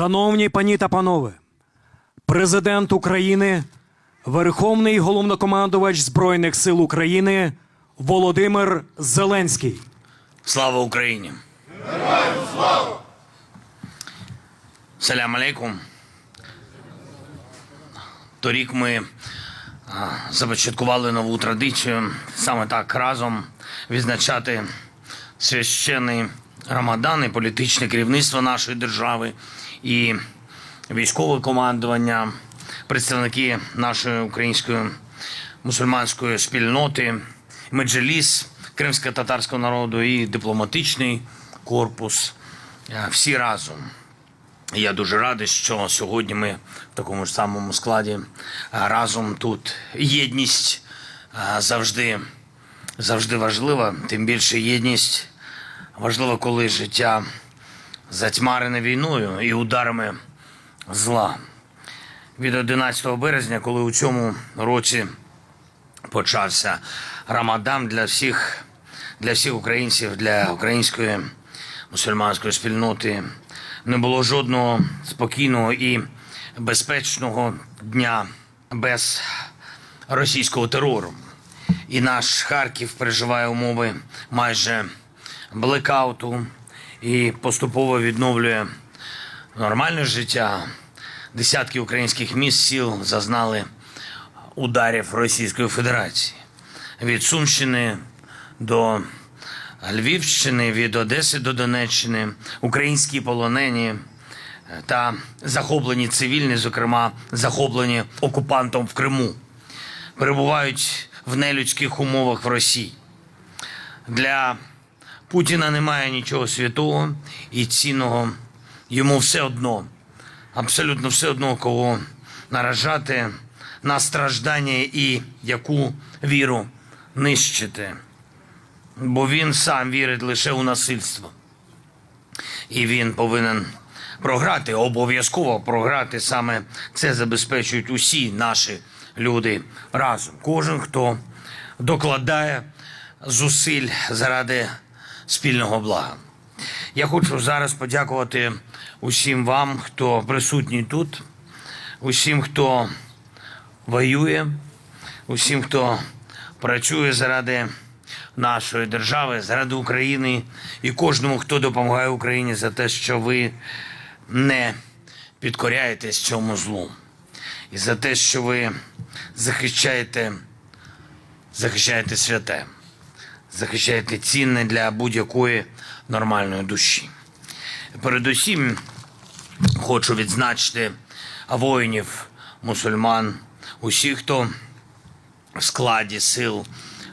Шановні пані та панове, президент України, Верховний головнокомандувач Збройних сил України Володимир Зеленський. Слава Україні! Героям! Салям алейкум. Торік ми започаткували нову традицію саме так разом відзначати священний Рамадан і політичне керівництво нашої держави і військове командування, представники нашої української мусульманської спільноти, меджеліс кримсько-татарського народу і дипломатичний корпус. Е, Всі разом. Я дуже радий, що сьогодні ми в такому ж самому складі е, разом тут. Єдність е, завжди, завжди важлива, тим більше єдність важлива, коли життя затьмарене війною і ударами зла. Від 11 березня, коли у цьому році почався Рамадан для всіх, для всіх українців, для української мусульманської спільноти. Не було жодного спокійного і безпечного дня без російського терору. І наш Харків переживає умови майже блекауту і поступово відновлює нормальне життя. Десятки українських міст сіл зазнали ударів Російської Федерації від Сумщини до Львівщини, від Одеси до Донеччини, українські полонені та захоплені цивільні, зокрема захоплені окупантом в Криму, перебувають в нелюдських умовах в Росії. Для Путіна немає нічого святого і цінного. Йому все одно, абсолютно все одно, кого наражати на страждання і яку віру нищити. Бо він сам вірить лише у насильство. І він повинен програти, обов'язково програти. Саме це забезпечують усі наші люди разом. Кожен, хто докладає зусиль заради спільного блага. Я хочу зараз подякувати усім вам, хто присутній тут, усім, хто воює, усім, хто працює заради нашої держави, заради України і кожному, хто допомагає Україні за те, що ви не підкоряєтесь цьому злу, і за те, що ви захищаєте, захищаєте святе, захищаєте цінне для будь-якої нормальної душі. Передусім хочу відзначити воїнів, мусульман, усіх, хто в складі сил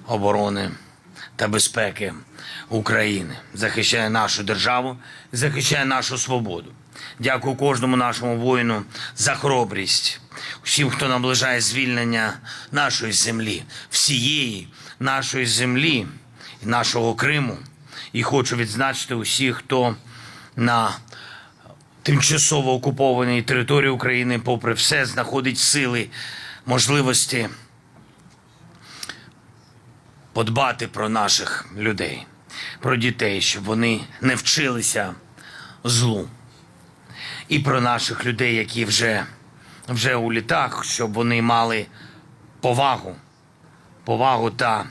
оборони та безпеки України захищає нашу державу, захищає нашу свободу. Дякую кожному нашому воїну за хоробрість, всім, хто наближає звільнення нашої землі, всієї нашої землі нашого Криму. І хочу відзначити усіх, хто на тимчасово окупованій території України, попри все, знаходить сили, можливості подбати про наших людей, про дітей, щоб вони не вчилися злу. І про наших людей, які вже, вже у літах, щоб вони мали повагу, повагу та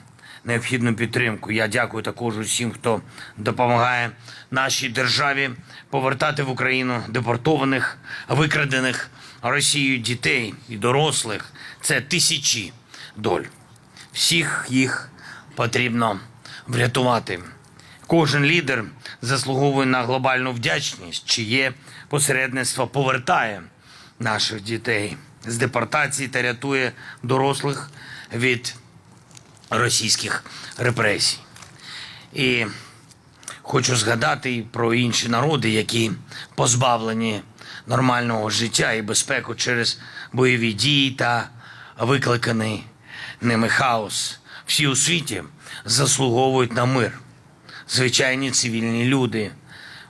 необхідну підтримку. Я дякую також усім, хто допомагає нашій державі повертати в Україну депортованих, викрадених Росією дітей і дорослих. Це тисячі доль. Всіх їх потрібно врятувати. Кожен лідер заслуговує на глобальну вдячність, чиє посередництво повертає наших дітей з депортації та рятує дорослих від російських репресій. І хочу згадати про інші народи, які позбавлені нормального життя і безпеку через бойові дії та викликаний ними хаос. Всі у світі заслуговують на мир. Звичайні цивільні люди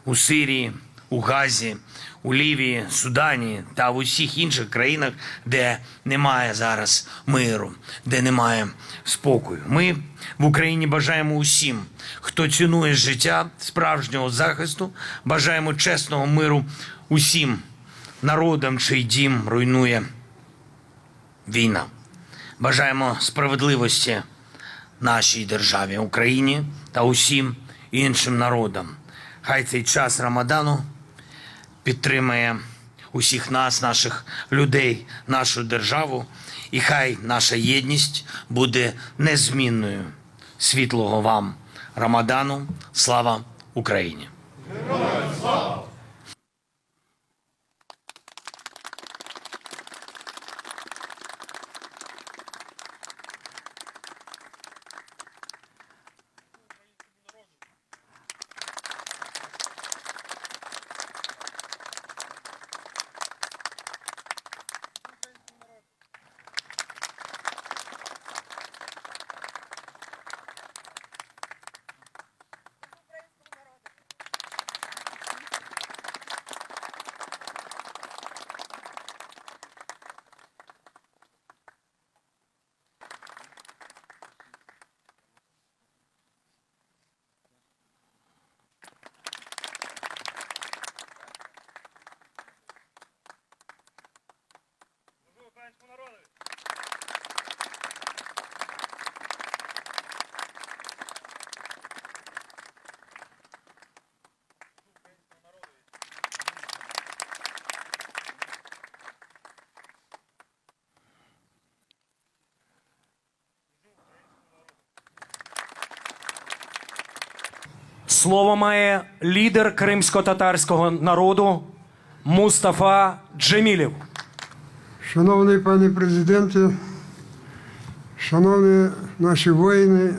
у Сирії, у Газі, у Лівії, Судані та в усіх інших країнах, де немає зараз миру, де немає спокою. Ми в Україні бажаємо усім, хто цінує життя справжнього захисту, бажаємо чесного миру усім народом, чий дім руйнує війна. Бажаємо справедливості нашій державі, Україні та усім іншим народам. Хай цей час Рамадану підтримає усіх нас, наших людей, нашу державу, і хай наша єдність буде незмінною. Світлого вам Рамадану. Слава Україні! Слово має лідер кримсько-татарського народу Мустафа Джемілєв. Шановний пане президенте, шановні наші воїни,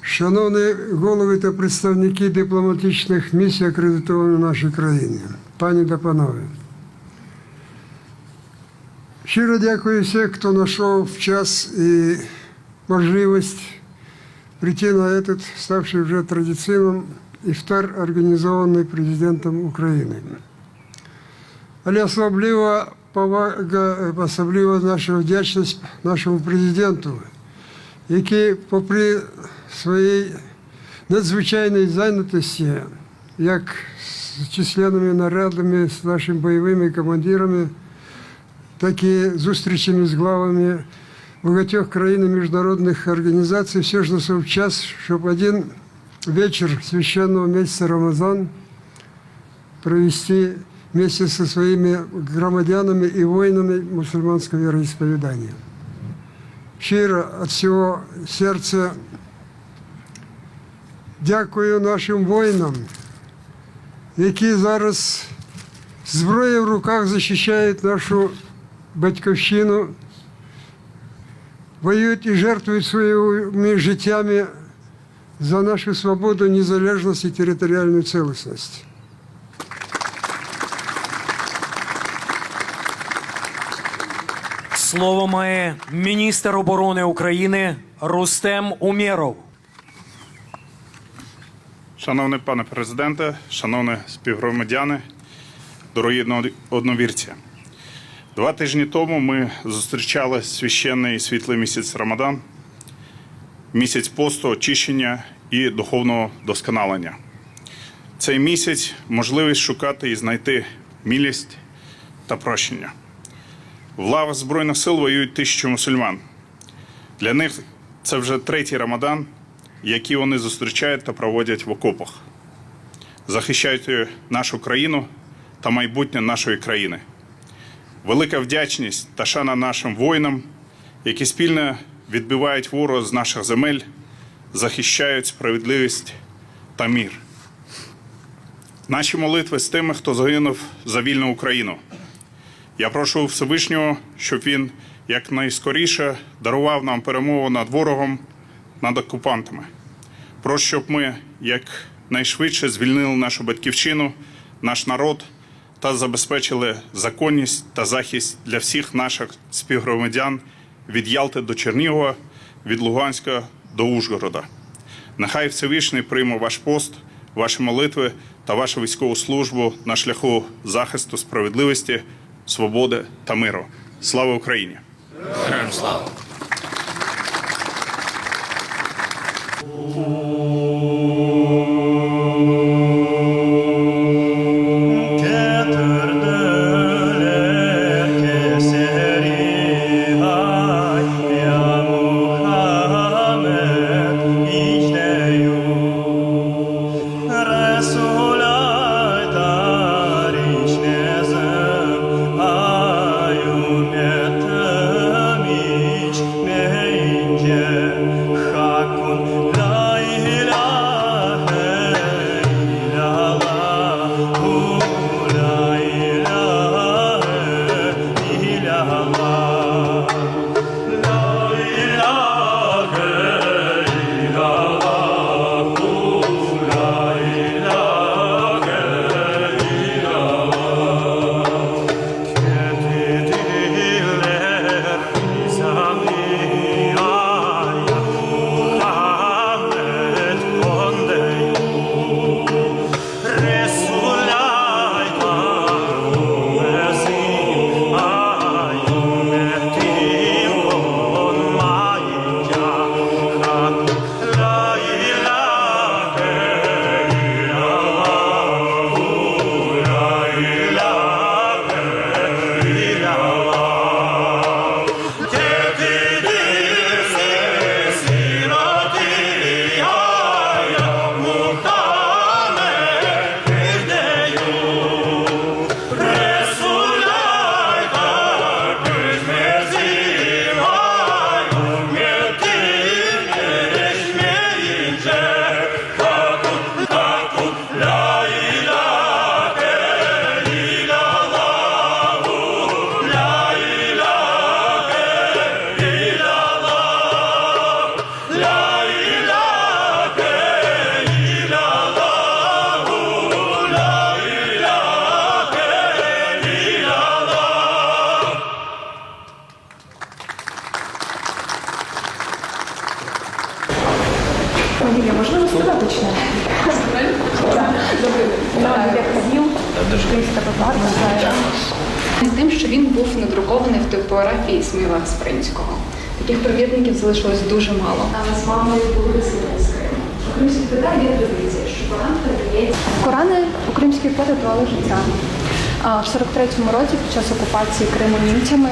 шановні голови та представники дипломатичних місій, акредитовані в нашій країні, пані та панове. Щиро дякую всім, хто знайшов час і можливість прийти на этот, ставший вже традиційним іфтар, організований президентом України. Але особлива повага, особлива наша вдячність нашому президенту, який, попри своїй надзвичайній зайнятості, як з численними нарадами з нашими бойовими командирами, так і зустрічами з главами багатьох країн і міжнародних організацій, все ж знайшов час, щоб один вечір священного місяця Рамазан провести вместе со своими громадянами и воинами мусульманского вероисповедания. Щиро от всего сердца дякую нашим воїнам, які зараз зброєю в руках захищають нашу батьківщину, воюють і жертвують своїми життями за нашу свободу, незалежність і територіальну цілісність. Слово має міністр оборони України Рустем Умєров. Шановний пане президенте, шановні співгромадяни, дорогі одно- одновірці. Два тижні тому ми зустрічали священний і світлий місяць Рамадан, місяць посту, очищення і духовного досконалення. Цей місяць можливість шукати і знайти милість та прощення. В лавах Збройних сил воюють тисячі мусульман. Для них це вже третій Рамадан, який вони зустрічають та проводять в окопах, захищають нашу країну та майбутнє нашої країни. Велика вдячність та шана нашим воїнам, які спільно відбивають ворога з наших земель, захищають справедливість та мір. Наші молитви з тими, хто загинув за вільну Україну. Я прошу Всевишнього, щоб він якнайскоріше дарував нам перемогу над ворогом, над окупантами. Прошу, щоб ми якнайшвидше звільнили нашу батьківщину, наш народ та забезпечили законність та захист для всіх наших співгромадян від Ялти до Чернігова, від Луганська до Ужгорода. Нехай Всевишній прийме ваш пост, ваші молитви та вашу військову службу на шляху захисту справедливості, свободи та миру. Слава Україні! Героям слава! Сміла Спринського. Таких примірників залишилось дуже мало. з мамою були з Криму. У кримських татар є традиція, що Коран передається Корани у кримській поти життя. А в 43-му році, під час окупації Криму німцями,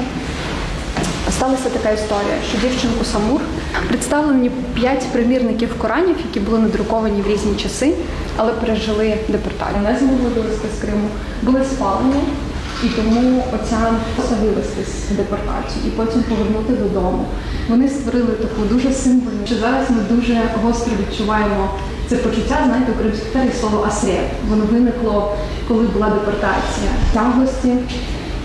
сталася така історія, що дівчинку Самур представлені п'ять примірників Коранів, які були надруковані в різні часи, але пережили депортацію. Не змогли вивезти з Криму, були спалені. І тому оця вивезти з депортацію і потім повернути додому. Вони створили таку дуже символьну, що зараз ми дуже гостро відчуваємо це почуття, знаєте, у кримських татарів слово асре. Воно виникло, коли була депортація тяглості.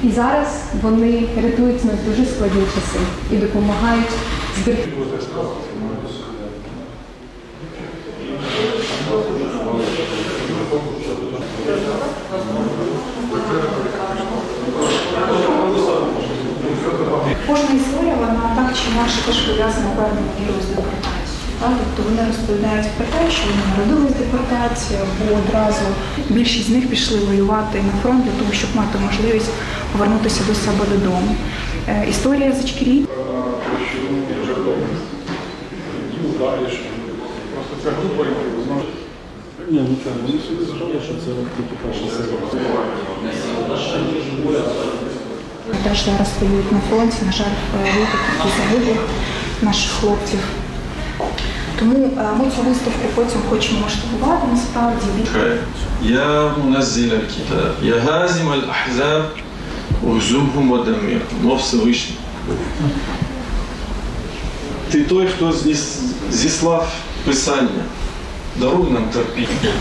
І зараз вони рятують нас дуже складні часи і допомагають зберегти. Кожна історія, вона так чи інакше теж пов'язана певною мірою з депортацією. Так? Тобто вони розповідають про те, що вони народились в депортації, або одразу більшість з них пішли воювати на фронт для того, щоб мати можливість повернутися до себе додому. Е, Історія Зачкірі теж зараз воюють на фронті, на жаль, е, випадків загиблих наших хлопців. Тому е, ми цю виставку потім хочемо масштабувати насправді. Я у нас. Я газім аль-ахзаб Узумгу модамір, мов Всевишній. Ти той, хто зіслав писання, даруй нам терпіння.